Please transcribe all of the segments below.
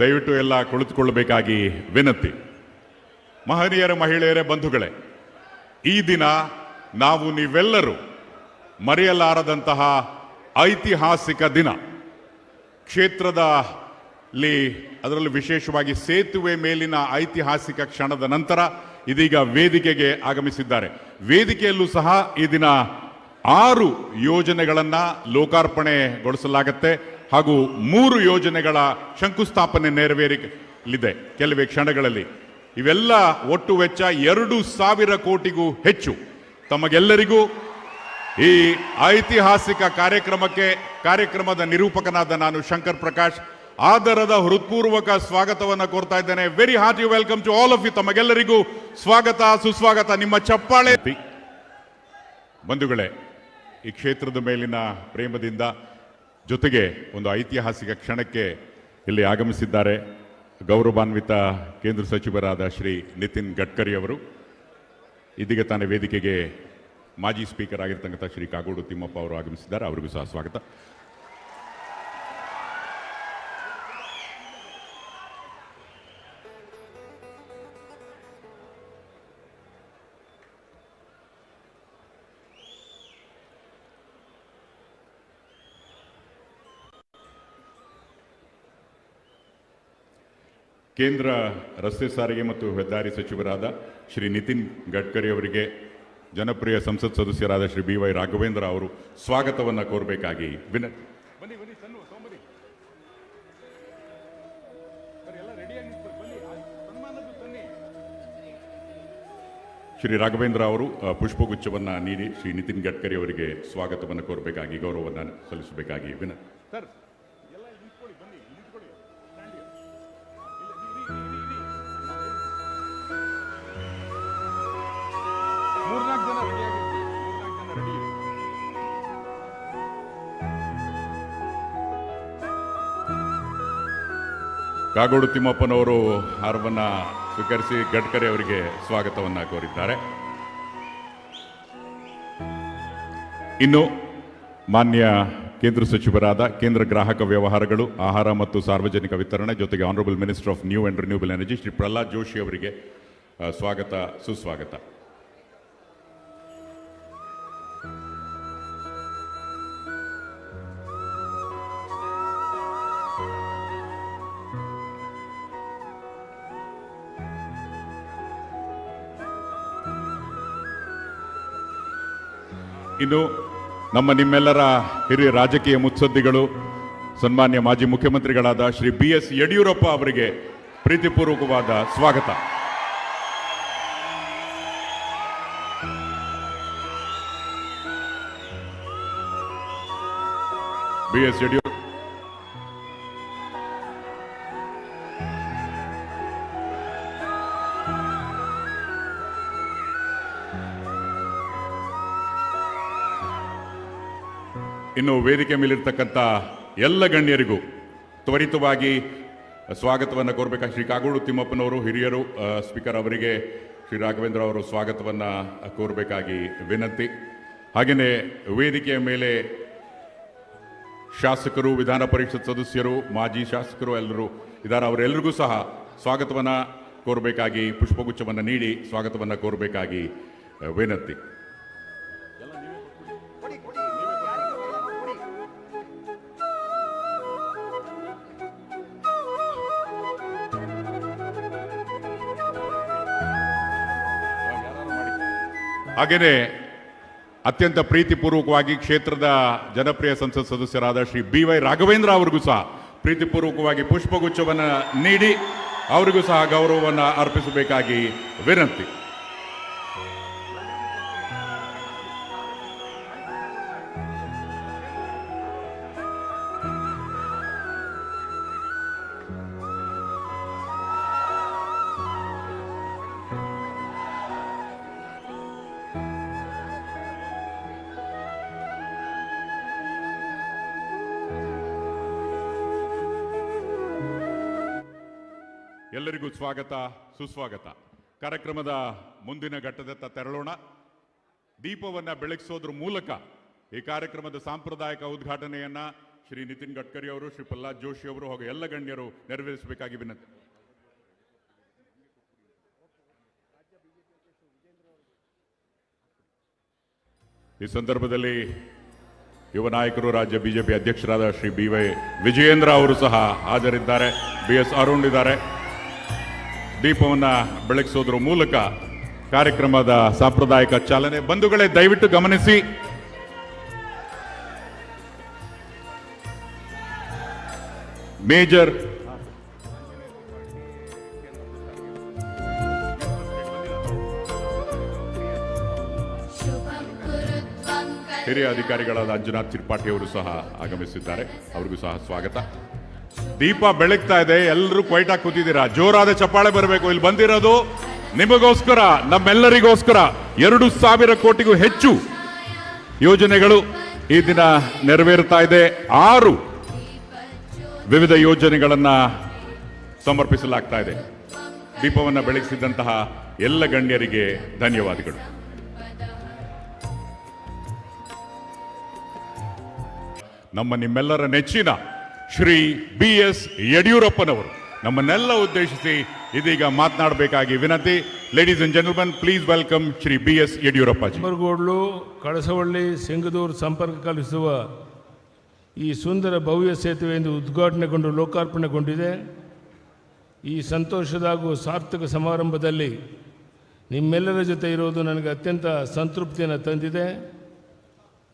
ದಯವಿಟ್ಟು ಎಲ್ಲ ಕುಳಿತುಕೊಳ್ಳಬೇಕಾಗಿ ವಿನಂತಿ. ಮಹನೀಯರ ಮಹಿಳೆಯರೇ, ಬಂಧುಗಳೇ, ಈ ದಿನ ನಾವು ನೀವೆಲ್ಲರೂ ಮರೆಯಲಾರದಂತಹ ಐತಿಹಾಸಿಕ ದಿನ. ಕ್ಷೇತ್ರದಲ್ಲಿ ಅದರಲ್ಲೂ ವಿಶೇಷವಾಗಿ ಸೇತುವೆ ಮೇಲಿನ ಐತಿಹಾಸಿಕ ಕ್ಷಣದ ನಂತರ ಇದೀಗ ವೇದಿಕೆಗೆ ಆಗಮಿಸಿದ್ದಾರೆ. ವೇದಿಕೆಯಲ್ಲೂ ಸಹ ಈ ದಿನ ಆರು ಯೋಜನೆಗಳನ್ನು ಲೋಕಾರ್ಪಣೆಗೊಳಿಸಲಾಗತ್ತೆ. ಹಾಗೂ ಮೂರು ಯೋಜನೆಗಳ ಶಂಕುಸ್ಥಾಪನೆ ನೆರವೇರಿಲಿದೆ ಕೆಲವೇ ಕ್ಷಣಗಳಲ್ಲಿ. ಇವೆಲ್ಲ ಒಟ್ಟು ವೆಚ್ಚ ಎರಡು ಸಾವಿರ ಕೋಟಿಗೂ ಹೆಚ್ಚು. ತಮಗೆಲ್ಲರಿಗೂ ಈ ಐತಿಹಾಸಿಕ ಕಾರ್ಯಕ್ರಮಕ್ಕೆ ಕಾರ್ಯಕ್ರಮದ ನಿರೂಪಕನಾದ ನಾನು ಶಂಕರ್ ಪ್ರಕಾಶ್. ಆದರದ ಹೃತ್ಪೂರ್ವಕ ಸ್ವಾಗತವನ್ನು ಕೋರ್ತಾ ಇದ್ದೇನೆ. Very hearty welcome to all of you ತಮಗೆಲ್ಲರಿಗೂ ಸ್ವಾಗತ, ಸುಸ್ವಾಗತ. ನಿಮ್ಮ ಚಪ್ಪಾಳೆ. ಬಂಧುಗಳೇ, ಈ ಕ್ಷೇತ್ರದ ಮೇಲಿನ ಪ್ರೇಮದಿಂದ ಜೊತೆಗೆ ಒಂದು ಐತಿಹಾಸಿಕ ಕ್ಷಣಕ್ಕೆ ಇಲ್ಲಿ ಆಗಮಿಸಿದ್ದಾರೆ ಗೌರವಾನ್ವಿತ ಕೇಂದ್ರ ಸಚಿವರಾದ ಶ್ರೀ ನಿತಿನ್ ಗಡ್ಕರಿ ಅವರು. ಇದೀಗ ತಾನೇ ವೇದಿಕೆಗೆ ಮಾಜಿ ಸ್ಪೀಕರ್ ಆಗಿರ್ತಕ್ಕಂಥ ಶ್ರೀ ಕಾಗೋಡು ತಿಮ್ಮಪ್ಪ ಅವರು ಆಗಮಿಸಿದ್ದಾರೆ. ಅವರಿಗೂ ಸಹ ಸ್ವಾಗತ. ಕೇಂದ್ರ ರಸ್ತೆ ಸಾರಿಗೆ ಮತ್ತು ಹೆದ್ದಾರಿ ಸಚಿವರಾದ ಶ್ರೀ ನಿತಿನ್ ಗಡ್ಕರಿ ಅವರಿಗೆ ಜನಪ್ರಿಯ ಸಂಸತ್ ಸದಸ್ಯರಾದ ಶ್ರೀ ಬಿ ವೈ ರಾಘವೇಂದ್ರ ಅವರು ಸ್ವಾಗತವನ್ನು ಕೋರಬೇಕಾಗಿ ವಿನಂತಿ. ಶ್ರೀ ರಾಘವೇಂದ್ರ ಅವರು ಪುಷ್ಪಗುಚ್ಛವನ್ನ ನೀಡಿ ಶ್ರೀ ನಿತಿನ್ ಗಡ್ಕರಿ ಅವರಿಗೆ ಸ್ವಾಗತವನ್ನು ಕೋರಬೇಕಾಗಿ ಗೌರವವನ್ನು ಸಲ್ಲಿಸಬೇಕಾಗಿ ವಿನಂತಿ ಸರ್ ಕಾಗೋಡು ತಿಮ್ಮಪ್ಪನವರು ಹಾರವನ್ನು ಸ್ವೀಕರಿಸಿ ಗಡ್ಕರಿ ಅವರಿಗೆ ಸ್ವಾಗತವನ್ನು ಕೋರಿದ್ದಾರೆ. ಇನ್ನು ಮಾನ್ಯ ಕೇಂದ್ರ ಸಚಿವರಾದ ಕೇಂದ್ರ ಗ್ರಾಹಕ ವ್ಯವಹಾರಗಳು, ಆಹಾರ ಮತ್ತು ಸಾರ್ವಜನಿಕ ವಿತರಣೆ ಜೊತೆಗೆ honourable minister of new and renewable energy Shri Pralhad Joshi ಅವರಿಗೆ ಸ್ವಾಗತ, ಸುಸ್ವಾಗತ. ಇನ್ನು ನಮ್ಮ ನಿಮ್ಮೆಲ್ಲರ ಹಿರಿಯ ರಾಜಕೀಯ ಮುತ್ಸದ್ದಿಗಳು, ಸನ್ಮಾನ್ಯ ಮಾಜಿ ಮುಖ್ಯಮಂತ್ರಿಗಳಾದ ಶ್ರೀ ಬಿ ಎಸ್ ಯಡಿಯೂರಪ್ಪ ಅವರಿಗೆ ಪ್ರೀತಿಪೂರ್ವಕವಾದ ಸ್ವಾಗತ. ಬಿ ಎಸ್ ಯಡಿಯೂರಪ್ಪ ಇನ್ನು ವೇದಿಕೆ ಮೇಲಿರ್ತಕ್ಕಂಥ ಎಲ್ಲ ಗಣ್ಯರಿಗೂ ತ್ವರಿತವಾಗಿ ಸ್ವಾಗತವನ್ನು ಕೋರ್ಬೇಕಾಗಿ ಶ್ರೀ ಕಾಗೋಡು ತಿಮ್ಮಪ್ಪನವರು, ಹಿರಿಯರು ಸ್ಪೀಕರ್ ಅವರಿಗೆ ಶ್ರೀ ರಾಘವೇಂದ್ರ ಅವರು ಸ್ವಾಗತವನ್ನು ಕೋರಬೇಕಾಗಿ ವಿನಂತಿ. ಹಾಗೆಯೇ ವೇದಿಕೆಯ ಮೇಲೆ ಶಾಸಕರು, ವಿಧಾನ ಪರಿಷತ್ ಸದಸ್ಯರು, ಮಾಜಿ ಶಾಸಕರು ಎಲ್ಲರೂ ಇದ್ದಾರೆ. ಅವರೆಲ್ಲರಿಗೂ ಸಹ ಸ್ವಾಗತವನ್ನು ಕೋರಬೇಕಾಗಿ, ಪುಷ್ಪಗುಚ್ಛವನ್ನು ನೀಡಿ ಸ್ವಾಗತವನ್ನು ಕೋರಬೇಕಾಗಿ ವಿನಂತಿ. ಹಾಗೆಯೇ ಅತ್ಯಂತ ಪ್ರೀತಿಪೂರ್ವಕವಾಗಿ ಕ್ಷೇತ್ರದ ಜನಪ್ರಿಯ ಸಂಸತ್ ಸದಸ್ಯರಾದ ಶ್ರೀ ಬಿ ವೈ ರಾಘವೇಂದ್ರ ಅವರಿಗೂ ಸಹ ಪ್ರೀತಿಪೂರ್ವಕವಾಗಿ ಪುಷ್ಪಗುಚ್ಛವನ್ನು ನೀಡಿ, ಅವರಿಗೂ ಸಹ ಗೌರವವನ್ನು ಅರ್ಪಿಸಬೇಕಾಗಿ ವಿನಂತಿ. ಎಲ್ಲರಿಗೂ ಸ್ವಾಗತ, ಸುಸ್ವಾಗತ. ಕಾರ್ಯಕ್ರಮದ ಮುಂದಿನ ಘಟ್ಟದತ್ತ ತೆರಳೋಣ. ದೀಪವನ್ನು ಬೆಳಗಿಸೋದ್ರ ಮೂಲಕ ಈ ಕಾರ್ಯಕ್ರಮದ ಸಾಂಪ್ರದಾಯಿಕ ಉದ್ಘಾಟನೆಯನ್ನ ಶ್ರೀ ನಿತಿನ್ ಗಡ್ಕರಿ ಅವರು, ಶ್ರೀ ಪ್ರಹ್ಲಾದ್ ಜೋಶಿ ಅವರು ಹಾಗೂ ಎಲ್ಲ ಗಣ್ಯರು ನೆರವೇರಿಸಬೇಕಾಗಿ ವಿನಂತಿ. ಈ ಸಂದರ್ಭದಲ್ಲಿ ಯುವ ನಾಯಕರು, ರಾಜ್ಯ ಬಿಜೆಪಿ ಅಧ್ಯಕ್ಷರಾದ ಶ್ರೀ ಬಿ ವೈ ವಿಜಯೇಂದ್ರ ಅವರು ಸಹ ಹಾಜರಿದ್ದಾರೆ. ಬಿ ಎಸ್ ಅರುಣ್ ಇದ್ದಾರೆ. ದೀಪವನ್ನು ಬೆಳಗಿಸೋದ್ರ ಮೂಲಕ ಕಾರ್ಯಕ್ರಮದ ಸಾಂಪ್ರದಾಯಿಕ ಚಾಲನೆ ಬಂಧುಗಳೇ, ದಯವಿಟ್ಟು ಗಮನಿಸಿ. ಮೇಜರ್ ಹಿರಿಯ ಅಧಿಕಾರಿಗಳಾದ ಅಂಜುನಾಥ್ ತ್ರಿಪಾಠಿಯವರು ಸಹ ಆಗಮಿಸಿದ್ದಾರೆ. ಅವರಿಗೂ ಸಹ ಸ್ವಾಗತ. ದೀಪ ಬೆಳಗ್ತಾ ಇದೆ ಎಲ್ಲರೂ ಕ್ವೈಟಾಗಿ ಕೂತಿದ್ದೀರಾ? ಜೋರಾದ ಚಪ್ಪಾಳೆ ಬರಬೇಕು. ಇಲ್ಲಿ ಬಂದಿರೋದು ನಿಮಗೋಸ್ಕರ, ನಮ್ಮೆಲ್ಲರಿಗೋಸ್ಕರ ಎರಡು ಸಾವಿರ ಕೋಟಿಗೂ ಹೆಚ್ಚು ಯೋಜನೆಗಳು ಈ ದಿನ ನೆರವೇರ್ತಾ ಇದೆ. ಆರು ವಿವಿಧ ಯೋಜನೆಗಳನ್ನು ಸಮರ್ಪಿಸಲಾಗ್ತಾ ಇದೆ. ದೀಪವನ್ನು ಬೆಳಗಿಸಿದಂತಹ ಎಲ್ಲ ಗಣ್ಯರಿಗೆ ಧನ್ಯವಾದಗಳು. ನಮ್ಮ ನಿಮ್ಮೆಲ್ಲರ ನೆಚ್ಚಿನ ಶ್ರೀ ಬಿ ಎಸ್ ಯಡಿಯೂರಪ್ಪನವರು. ನಮ್ಮನ್ನೆಲ್ಲ ಉದ್ದೇಶಿಸಿ ಇದೀಗ ಮಾತನಾಡಬೇಕಾಗಿ ವಿನಂತಿ. Ladies and gentleman please welcome Shri B S Yediyurappa Kumbaragodlu Kalasavalli, Singadur ಸಂಪರ್ಕ ಕಲ್ಪಿಸುವ ಈ ಸುಂದರ ಭವ್ಯ ಸೇತುವೆಯಿಂದ ಉದ್ಘಾಟನೆಗೊಂಡು ಲೋಕಾರ್ಪಣೆಗೊಂಡಿದೆ ಈ ಸಂತೋಷದ ಹಾಗೂ ಸಾರ್ಥಕ ಸಮಾರಂಭದಲ್ಲಿ ನಿಮ್ಮೆಲ್ಲರ ಜೊತೆ ಇರೋದು ನನಗೆ ಅತ್ಯಂತ ಸಂತೃಪ್ತಿಯನ್ನು ತಂದಿದೆ.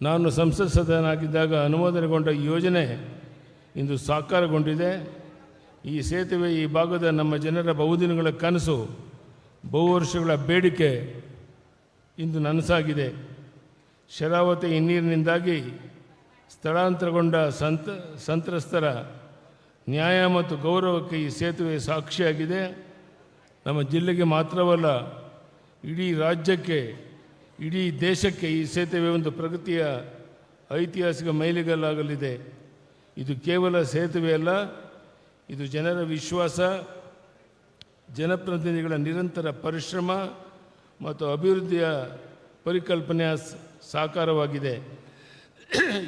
ನಾನು ಸಂಸತ್ ಸದನಾಗಿದ್ದಾಗ ಅನುಮೋದನೆಗೊಂಡ ಯೋಜನೆ ಇಂದು ಸಾಕಾರಗೊಂಡಿದೆ. ಈ ಸೇತುವೆ ಈ ಭಾಗದ ನಮ್ಮ ಜನರ ಬಹುದಿನಗಳ ಕನಸು, ಬಹು ವರ್ಷಗಳ ಬೇಡಿಕೆ ಇಂದು ನನಸಾಗಿದೆ. ಶರಾವತಿ ನೀರಿನಿಂದಾಗಿ ಸ್ಥಳಾಂತರಗೊಂಡ ಸಂತ, ಸಂತ್ರಸ್ತರ ನ್ಯಾಯ ಮತ್ತು ಗೌರವಕ್ಕೆ ಈ ಸೇತುವೆ ಸಾಕ್ಷಿಯಾಗಿದೆ. ನಮ್ಮ ಜಿಲ್ಲೆಗೆ ಮಾತ್ರವಲ್ಲ, ಇಡೀ ರಾಜ್ಯಕ್ಕೆ, ಇಡೀ ದೇಶಕ್ಕೆ ಈ ಸೇತುವೆ ಒಂದು ಪ್ರಗತಿಯ ಐತಿಹಾಸಿಕ ಮೈಲಿಗಲ್ಲಾಗಲಿದೆ. ಇದು ಕೇವಲ ಸೇತುವೆ ಅಲ್ಲ, ಇದು ಜನರ ವಿಶ್ವಾಸ, ಜನಪ್ರತಿನಿಧಿಗಳ ನಿರಂತರ ಪರಿಶ್ರಮ ಮತ್ತು ಅಭಿವೃದ್ಧಿಯ ಪರಿಕಲ್ಪನೆಯ ಸಾಕಾರವಾಗಿದೆ.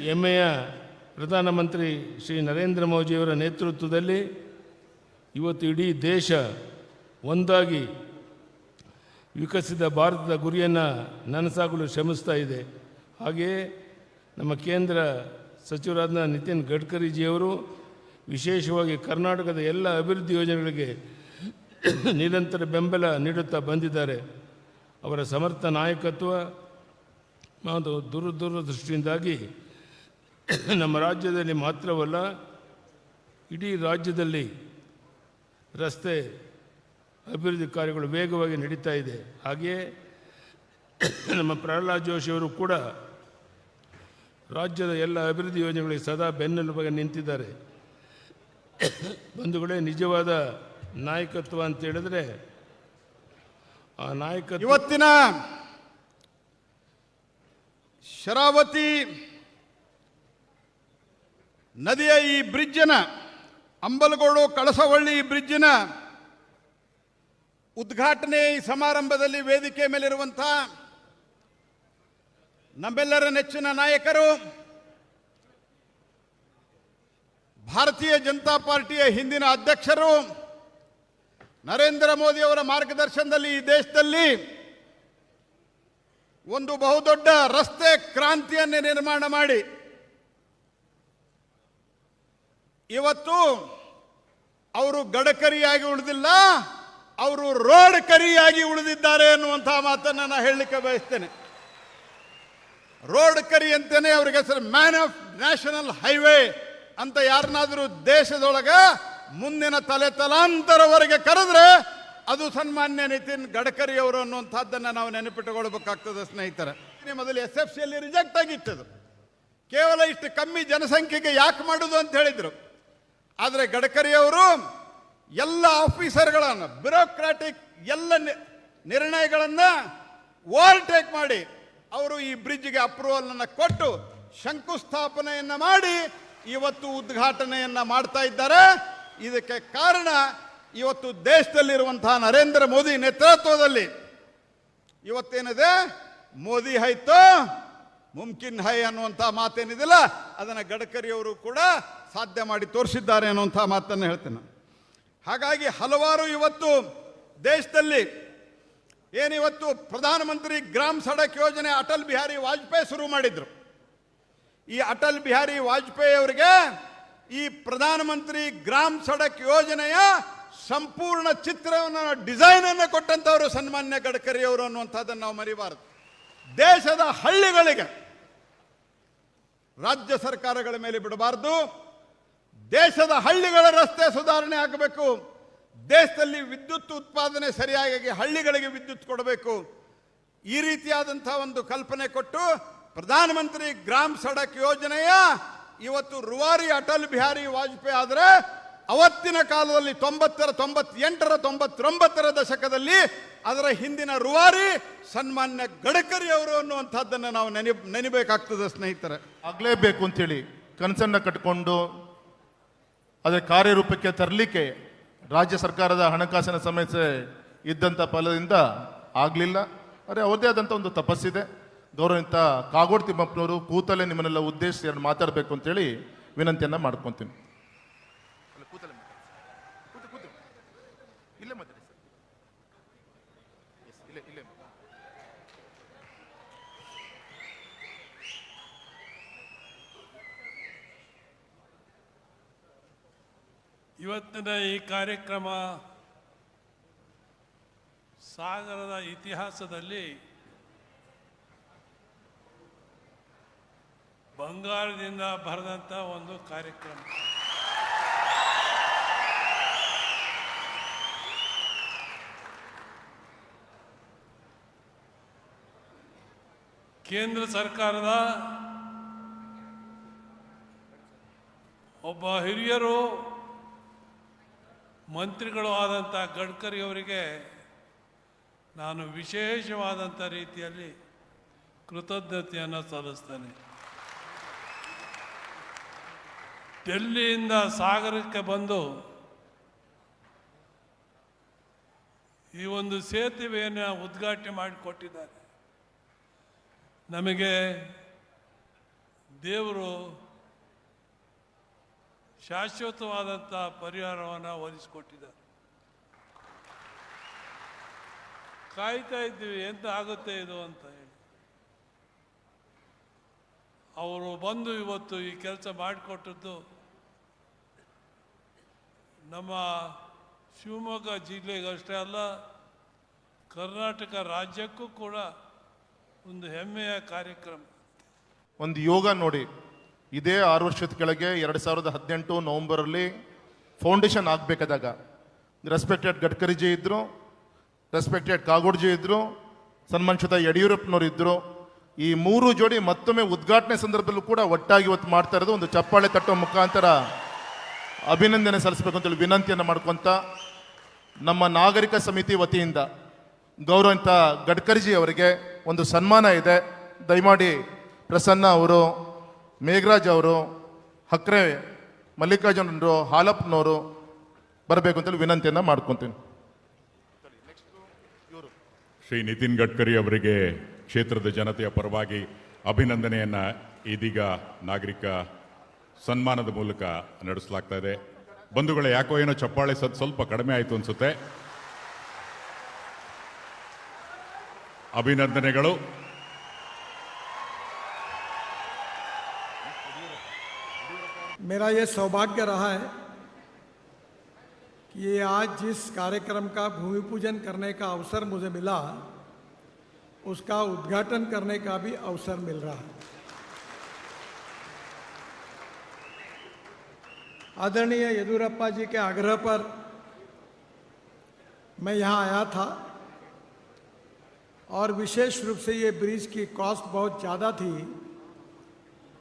ಹೆಮ್ಮೆಯ ಪ್ರಧಾನಮಂತ್ರಿ ಶ್ರೀ ನರೇಂದ್ರ ಮೋದಿಯವರ ನೇತೃತ್ವದಲ್ಲಿ ಇವತ್ತು ಇಡೀ ದೇಶ ಒಂದಾಗಿ ವಿಕಸಿತ ಭಾರತದ ಗುರಿಯನ್ನು ನನಸಾಗಲು ಶ್ರಮಿಸ್ತಾ ಇದೆ. ಹಾಗೆಯೇ ನಮ್ಮ ಕೇಂದ್ರ ಸಚಿವರಾದ ನಿತಿನ್ ಗಡ್ಕರಿಜಿಯವರು ವಿಶೇಷವಾಗಿ ಕರ್ನಾಟಕದ ಎಲ್ಲ ಅಭಿವೃದ್ಧಿ ಯೋಜನೆಗಳಿಗೆ ನಿರಂತರ ಬೆಂಬಲ ನೀಡುತ್ತಾ ಬಂದಿದ್ದಾರೆ. ಅವರ ಸಮರ್ಥ ನಾಯಕತ್ವ ಮತ್ತು ದೂರ ದೂರದೃಷ್ಟಿಯಿಂದಾಗಿ ನಮ್ಮ ರಾಜ್ಯದಲ್ಲಿ ಮಾತ್ರವಲ್ಲ, ಇಡೀ ರಾಜ್ಯದಲ್ಲಿ ರಸ್ತೆ ಅಭಿವೃದ್ಧಿ ಕಾರ್ಯಗಳು ವೇಗವಾಗಿ ನಡೀತಾ ಇದೆ. ಹಾಗೆಯೇ ನಮ್ಮ ಪ್ರಹ್ಲಾದ್ ಜೋಶಿಯವರು ಕೂಡ ರಾಜ್ಯದ ಎಲ್ಲ ಅಭಿವೃದ್ಧಿ ಯೋಜನೆಗಳಿಗೆ ಸದಾ ಬೆನ್ನೆಲುಬಾಗಿ ನಿಂತಿದ್ದಾರೆ. ಬಂಧುಗಳೇ ನಿಜವಾದ ನಾಯಕತ್ವ ಅಂತ ಹೇಳಿದ್ರೆ ಆ ನಾಯಕತ್ವ ಇವತ್ತಿನ ಶರಾವತಿ ನದಿಯ ಈ ಬ್ರಿಡ್ಜಿನ, ಅಂಬಲಗೋಡು ಕಳಸವಳ್ಳಿ ಈ ಬ್ರಿಡ್ಜಿನ ಉದ್ಘಾಟನೆ ಈ ಸಮಾರಂಭದಲ್ಲಿ ವೇದಿಕೆ ಮೇಲಿರುವಂಥ ನಮ್ಮೆಲ್ಲರ ನೆಚ್ಚಿನ ನಾಯಕರು, ಭಾರತೀಯ ಜನತಾ ಪಾರ್ಟಿಯ ಹಿಂದಿನ ಅಧ್ಯಕ್ಷರು, ನರೇಂದ್ರ ಮೋದಿ ಅವರ ಮಾರ್ಗದರ್ಶನದಲ್ಲಿ ಈ ದೇಶದಲ್ಲಿ ಒಂದು ಬಹುದೊಡ್ಡ ರಸ್ತೆ ಕ್ರಾಂತಿಯನ್ನೇ ನಿರ್ಮಾಣ ಮಾಡಿ. ಇವತ್ತು ಅವರು ಗಡಕರಿಯಾಗಿ ಉಳಿದಿಲ್ಲ, ಅವರು ರೋಡ್ ಕರಿಯಾಗಿ ಉಳಿದಿದ್ದಾರೆ ಅನ್ನುವಂತಹ ಮಾತನ್ನು ನಾನು ಹೇಳಲಿಕ್ಕೆ ಬಯಸ್ತೇನೆ. ರೋಡ್ ಕರಿ ಅಂತಲೇ ಅವ್ರಿಗೆ ಹೆಸರು ಮ್ಯಾನ್ ಆಫ್ ನ್ಯಾಷನಲ್ ಹೈವೇ ಅಂತ ಯಾರನ್ನಾದರೂ ದೇಶದೊಳಗ ಮುಂದಿನ ತಲೆ ತಲಾಂತರವರೆಗೆ ಕರೆದ್ರೆ ಅದು ಸನ್ಮಾನ್ಯ ನಿತಿನ್ ಗಡ್ಕರಿ ಅವರು ಅನ್ನುವಂಥದ್ದನ್ನು ನಾವು ನೆನಪಿಟ್ಟುಕೊಳ್ಬೇಕಾಗ್ತದೆ ಸ್ನೇಹಿತರೆ. ಮೊದಲು ಎಸ್ ಎಫ್ ಸಿಯಲ್ಲಿ ರಿಜೆಕ್ಟ್ ಆಗಿತ್ತದು. ಕೇವಲ ಇಷ್ಟು ಕಮ್ಮಿ ಜನಸಂಖ್ಯೆಗೆ ಯಾಕೆ ಮಾಡುದು ಅಂತ ಹೇಳಿದ್ರು. ಆದರೆ ಗಡ್ಕರಿ ಅವರು ಎಲ್ಲ ಆಫೀಸರ್ಗಳನ್ನು, ಬ್ಯೂರೋಕ್ರಾಟಿಕ್ ಎಲ್ಲ ನಿರ್ಣಯಗಳನ್ನು ಓವರ್ಟೇಕ್ ಮಾಡಿ ಅವರು ಈ ಬ್ರಿಡ್ಜ್ಗೆ ಅಪ್ರೂವಲ್ ಅನ್ನು ಕೊಟ್ಟು ಶಂಕುಸ್ಥಾಪನೆಯನ್ನ ಮಾಡಿ ಇವತ್ತು ಉದ್ಘಾಟನೆಯನ್ನ ಮಾಡ್ತಾ ಇದ್ದಾರೆ ಇದಕ್ಕೆ ಕಾರಣ ಇವತ್ತು ದೇಶದಲ್ಲಿರುವಂತಹ ನರೇಂದ್ರ ಮೋದಿ ನೇತೃತ್ವದಲ್ಲಿ ಇವತ್ತೇನಿದೆ ಮೋದಿ ಹೈತೋ, ಮುಮ್ಕಿನ್ ಹೈ ಅನ್ನುವಂಥ ಮಾತೇನಿದಿಲ್ಲ, ಅದನ್ನು ಗಡ್ಕರಿ ಅವರು ಕೂಡ ಸಾಧ್ಯ ಮಾಡಿ ತೋರಿಸಿದ್ದಾರೆ ಅನ್ನುವಂಥ ಮಾತನ್ನು ಹೇಳ್ತೇನೆ. ಹಾಗಾಗಿ ಹಲವಾರು ಇವತ್ತು ದೇಶದಲ್ಲಿ ಏನಿವತ್ತು ಪ್ರಧಾನಮಂತ್ರಿ ಗ್ರಾಮ ಸಡಕ್ ಯೋಜನೆ ಅಟಲ್ ಬಿಹಾರಿ ವಾಜಪೇಯಿ ಶುರು ಮಾಡಿದ್ರು. ಈ ಅಟಲ್ ಬಿಹಾರಿ ವಾಜಪೇಯಿ ಅವರಿಗೆ ಈ ಪ್ರಧಾನಮಂತ್ರಿ ಗ್ರಾಮ ಸಡಕ್ ಯೋಜನೆಯ ಸಂಪೂರ್ಣ ಚಿತ್ರವನ್ನು ಡಿಸೈನ್ ಅನ್ನು ಕೊಟ್ಟಂತವರು ಸನ್ಮಾನ್ಯ ಗಡ್ಕರಿ ಅವರು ಅನ್ನುವಂಥದ್ದನ್ನು ನಾವು ಮರಿಬಾರದು. ದೇಶದ ಹಳ್ಳಿಗಳಿಗೆ ರಾಜ್ಯ ಸರ್ಕಾರಗಳ ಮೇಲೆ ಬಿಡಬಾರದು. ದೇಶದ ಹಳ್ಳಿಗಳ ರಸ್ತೆ ಸುಧಾರಣೆ ಆಗಬೇಕು. ದೇಶದಲ್ಲಿ ವಿದ್ಯುತ್ ಉತ್ಪಾದನೆ ಸರಿಯಾಗಿ ಹಳ್ಳಿಗಳಿಗೆ ವಿದ್ಯುತ್ ಕೊಡಬೇಕು. ಈ ರೀತಿಯಾದಂಥ ಒಂದು ಕಲ್ಪನೆ ಕೊಟ್ಟು ಪ್ರಧಾನಮಂತ್ರಿ ಗ್ರಾಮ್ ಸಡಕ್ ಯೋಜನೆಯ ಇವತ್ತು ರುವಾರಿ ಅಟಲ್ ಬಿಹಾರಿ ವಾಜಪೇಯಿ ಆದರೆ ಅವತ್ತಿನ ಕಾಲದಲ್ಲಿ ತೊಂಬತ್ತರ, ತೊಂಬತ್ತೆಂಟರ, ತೊಂಬತ್ತೊಂಬತ್ತರ ದಶಕದಲ್ಲಿ ಅದರ ಹಿಂದಿನ ರುವಾರಿ ಸನ್ಮಾನ್ಯ ಗಡ್ಕರಿ ಅವರು ಅನ್ನುವಂಥದ್ದನ್ನು ನಾವು ನೆನೆ, ನೆನಿಬೇಕಾಗ್ತದೆ ಸ್ನೇಹಿತರೆ. ಆಗಲೇಬೇಕು ಅಂತೇಳಿ ಕನಸನ್ನು ಕಟ್ಕೊಂಡು ಅದರ ಕಾರ್ಯರೂಪಕ್ಕೆ ತರಲಿಕ್ಕೆ ರಾಜ್ಯ ಸರ್ಕಾರದ ಹಣಕಾಸಿನ ಸಮಸ್ಯೆ ಇದ್ದಂಥ ಫಲದಿಂದ ಆಗಲಿಲ್ಲ. ಆದರೆ ಅವ್ರದ್ದೇ ಆದಂಥ ಒಂದು ತಪಸ್ಸಿದೆ. ಗೌರವಿತ ಕಾಗೋಡು ತಿಮ್ಮಪ್ಪನವರು ಕೂತಲ್ಲೇ ನಿಮ್ಮನ್ನೆಲ್ಲ ಉದ್ದೇಶಿಸಿ ಮಾತಾಡಬೇಕು ಅಂತೇಳಿ ವಿನಂತಿಯನ್ನು ಮಾಡ್ಕೊತೀನಿ ಇಲ್ಲೇ ಮಾತಾಡಿ ಸರ್ ಇಲ್ಲೇ ಇಲ್ಲೇ ಇವತ್ತಿನ ಈ ಕಾರ್ಯಕ್ರಮ ಸಾಗರದ ಇತಿಹಾಸದಲ್ಲಿ ಬಂಗಾರದಿಂದ ಬರೆದಂಥ ಒಂದು ಕಾರ್ಯಕ್ರಮ. ಕೇಂದ್ರ ಸರ್ಕಾರದ ಒಬ್ಬ ಹಿರಿಯರು ಮಂತ್ರಿಗಳು ಆದಂಥ ಗಡ್ಕರಿ ಅವರಿಗೆ ನಾನು ವಿಶೇಷವಾದಂಥ ರೀತಿಯಲ್ಲಿ ಕೃತಜ್ಞತೆಯನ್ನು ಸಲ್ಲಿಸ್ತೇನೆ. ಡೆಲ್ಲಿಯಿಂದ ಸಾಗರಕ್ಕೆ ಬಂದು ಈ ಒಂದು ಸೇತುವೆಯನ್ನು ಉದ್ಘಾಟನೆ ಮಾಡಿಕೊಟ್ಟಿದ್ದಾರೆ. ನಮಗೆ ದೇವರು ಶಾಶ್ವತವಾದಂಥ ಪರಿಹಾರವನ್ನು ಒದಗಿಸಿಕೊಟ್ಟಿದ್ದಾರೆ. ಕಾಯ್ತಾ ಇದ್ದೀವಿ, ಎಂತ ಆಗುತ್ತೆ ಇದು ಅಂತ ಹೇಳಿ. ಅವರು ಬಂದು ಇವತ್ತು ಈ ಕೆಲಸ ಮಾಡಿಕೊಟ್ಟದ್ದು ನಮ್ಮ ಶಿವಮೊಗ್ಗ ಜಿಲ್ಲೆಗಷ್ಟೇ ಅಲ್ಲ, ಕರ್ನಾಟಕ ರಾಜ್ಯಕ್ಕೂ ಕೂಡ ಒಂದು ಹೆಮ್ಮೆಯ ಕಾರ್ಯಕ್ರಮ. ಒಂದು ಯೋಗ ನೋಡಿ. ಇದೇ ಆರು ವರ್ಷದ ಕೆಳಗೆ ಎರಡು ಸಾವಿರದ ಹದಿನೆಂಟು ನವಂಬರಲ್ಲಿ ಫೌಂಡೇಶನ್ ಆಗಬೇಕಾದಾಗ ರೆಸ್ಪೆಕ್ಟೆಡ್ ಗಡ್ಕರಿಜಿ ಇದ್ದರು ರೆಸ್ಪೆಕ್ಟೆಡ್ ಕಾಗೋಡ್ಜಿ ಇದ್ದರು ಸನ್ಮಾನಿಸಿದ ಯಡಿಯೂರಪ್ಪನವರು ಇದ್ದರು ಈ ಮೂರು ಜೋಡಿ ಮತ್ತೊಮ್ಮೆ ಉದ್ಘಾಟನೆ ಸಂದರ್ಭದಲ್ಲೂ ಕೂಡ ಒಟ್ಟಾಗಿ ಇವತ್ತು ಮಾಡ್ತಾ ಇರೋದು ಒಂದು ಚಪ್ಪಾಳೆ ತಟ್ಟೋ ಮುಖಾಂತರ ಅಭಿನಂದನೆ ಸಲ್ಲಿಸಬೇಕು ಅಂತೇಳಿ ವಿನಂತಿಯನ್ನು ಮಾಡ್ಕೊತ ನಮ್ಮ ನಾಗರಿಕ ಸಮಿತಿ ವತಿಯಿಂದ ಗೌರವಂತ ಗಡ್ಕರಿಜಿ ಅವರಿಗೆ ಒಂದು ಸನ್ಮಾನ ಇದೆ. ದಯಮಾಡಿ ಪ್ರಸನ್ನ ಅವರು ಮೇಘರಾಜ್ ಅವರು, ಹಕ್ರೆ ಮಲ್ಲಿಕಾರ್ಜುನರು ಹಾಲಪ್ಪನವರು ಬರಬೇಕು ಅಂತೇಳಿ ವಿನಂತಿಯನ್ನು ಮಾಡ್ಕೊತೀನಿ. ಶ್ರೀ ನಿತಿನ್ ಗಡ್ಕರಿ ಅವರಿಗೆ ಕ್ಷೇತ್ರದ ಜನತೆಯ ಪರವಾಗಿ ಅಭಿನಂದನೆಯನ್ನು ಇದೀಗ ನಾಗರಿಕ ಸನ್ಮಾನದ ಮೂಲಕ ನಡೆಸಲಾಗ್ತಾ ಇದೆ. ಬಂಧುಗಳ, ಯಾಕೋ ಏನೋ ಚಪ್ಪಾಳೆ ಸದ್ ಸ್ವಲ್ಪ ಕಡಿಮೆ ಆಯಿತು ಅನಿಸುತ್ತೆ. ಅಭಿನಂದನೆಗಳು. मेरा ये सौभाग्य रहा है कि ये आज जिस कार्यक्रम का भूमि पूजन करने का अवसर मुझे मिला, उसका उद्घाटन करने का भी अवसर मिल रहा है। आदरणीय येदुरप्पा जी के आग्रह पर मैं यहाँ आया था और विशेष रूप से ये ब्रिज की कॉस्ट बहुत ज़्यादा थी।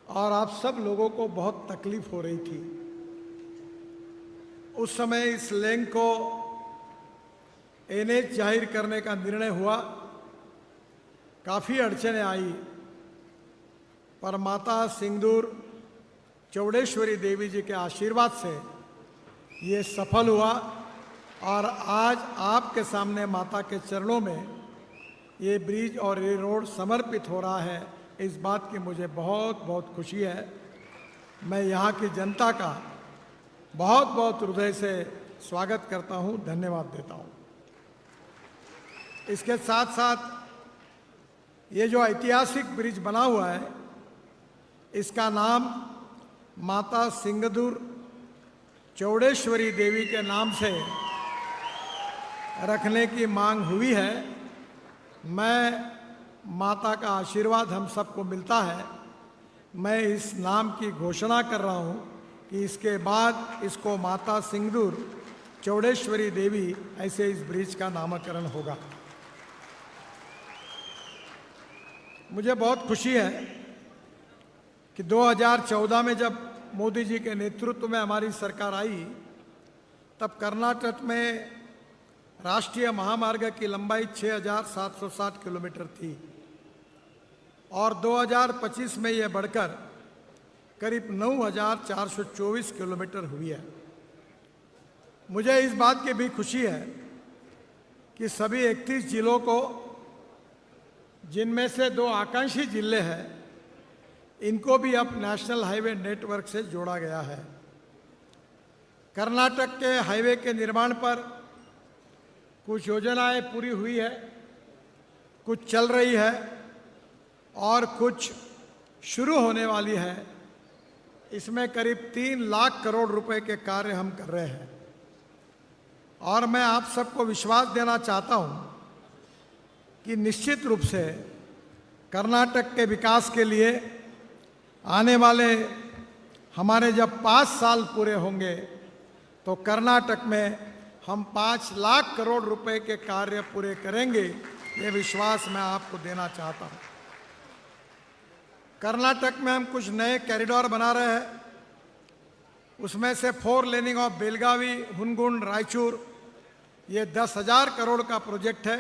और आप सब लोगों को बहुत तकलीफ़ हो रही थी। उस समय इस लेन को एनएच ज़ाहिर करने का निर्णय हुआ। काफ़ी अड़चने आई। पर माता सिंदूर चौड़ेश्वरी देवी जी के आशीर्वाद से ये सफल हुआ और आज आपके सामने माता के चरणों में ये ब्रिज और ये रोड समर्पित हो रहा है। इस बात की मुझे बहुत बहुत खुशी है। मैं यहाँ की जनता का बहुत बहुत हृदय से स्वागत करता हूँ, धन्यवाद देता हूँ। इसके साथ साथ ये जो ऐतिहासिक ब्रिज बना हुआ है, इसका नाम माता सिंगदूर चौड़ेश्वरी देवी के नाम से रखने की मांग हुई है। मैं माता का आशीर्वाद हम सबको मिलता है। मैं इस नाम की घोषणा कर रहा हूँ कि इसके बाद इसको माता सिंगदूर चौड़ेश्वरी देवी ऐसे इस ब्रिज का नामकरण होगा। मुझे बहुत खुशी है कि 2014 में जब मोदी जी के नेतृत्व में हमारी सरकार आई तब कर्नाटक में राष्ट्रीय महामार्ग की लंबाई 6,760 किलोमीटर थी। और 2025 में यह बढ़कर करीब 9,424 किलोमीटर हुई है। मुझे इस बात की भी खुशी है कि सभी 31 जिलों को जिनमें से दो आकांक्षी ज़िले हैं इनको भी अब नेशनल हाईवे नेटवर्क से जोड़ा गया है। कर्नाटक के हाईवे के निर्माण पर कुछ योजनाएँ पूरी हुई है कुछ चल रही है और कुछ शुरू होने वाली है। इसमें करीब तीन लाख करोड़ रुपए के कार्य हम कर रहे हैं। और मैं आप सबको विश्वास देना चाहता हूँ कि निश्चित रूप से कर्नाटक के विकास के लिए आने वाले हमारे जब पाँच साल पूरे होंगे तो कर्नाटक में हम पाँच लाख करोड़ रुपए के कार्य पूरे करेंगे, ये विश्वास मैं आपको देना चाहता हूँ। कर्नाटक में हम कुछ नए कॉरिडोर बना रहे हैं। उसमें से four laning of Belagavi Hungund Raichur, ये दस हज़ार करोड़ का प्रोजेक्ट है।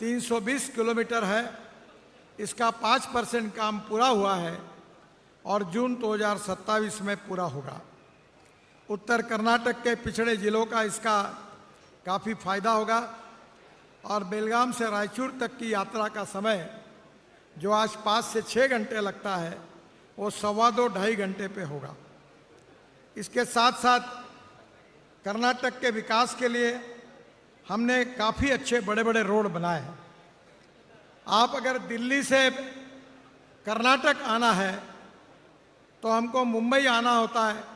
320 किलोमीटर है। इसका पाँच परसेंट काम पूरा हुआ है और जून 2027 में पूरा होगा। उत्तर कर्नाटक के पिछड़े जिलों का इसका काफ़ी फ़ायदा होगा और बेलगाम से रायचूर तक की यात्रा का समय जो आज पाँच से छः घंटे लगता है, वो सवा दो, ढाई घंटे पे होगा। इसके साथ साथ कर्नाटक के विकास के लिए हमने काफ़ी अच्छे बड़े बड़े रोड बनाए हैं। आप अगर दिल्ली से कर्नाटक आना है तो हमको मुंबई आना होता है।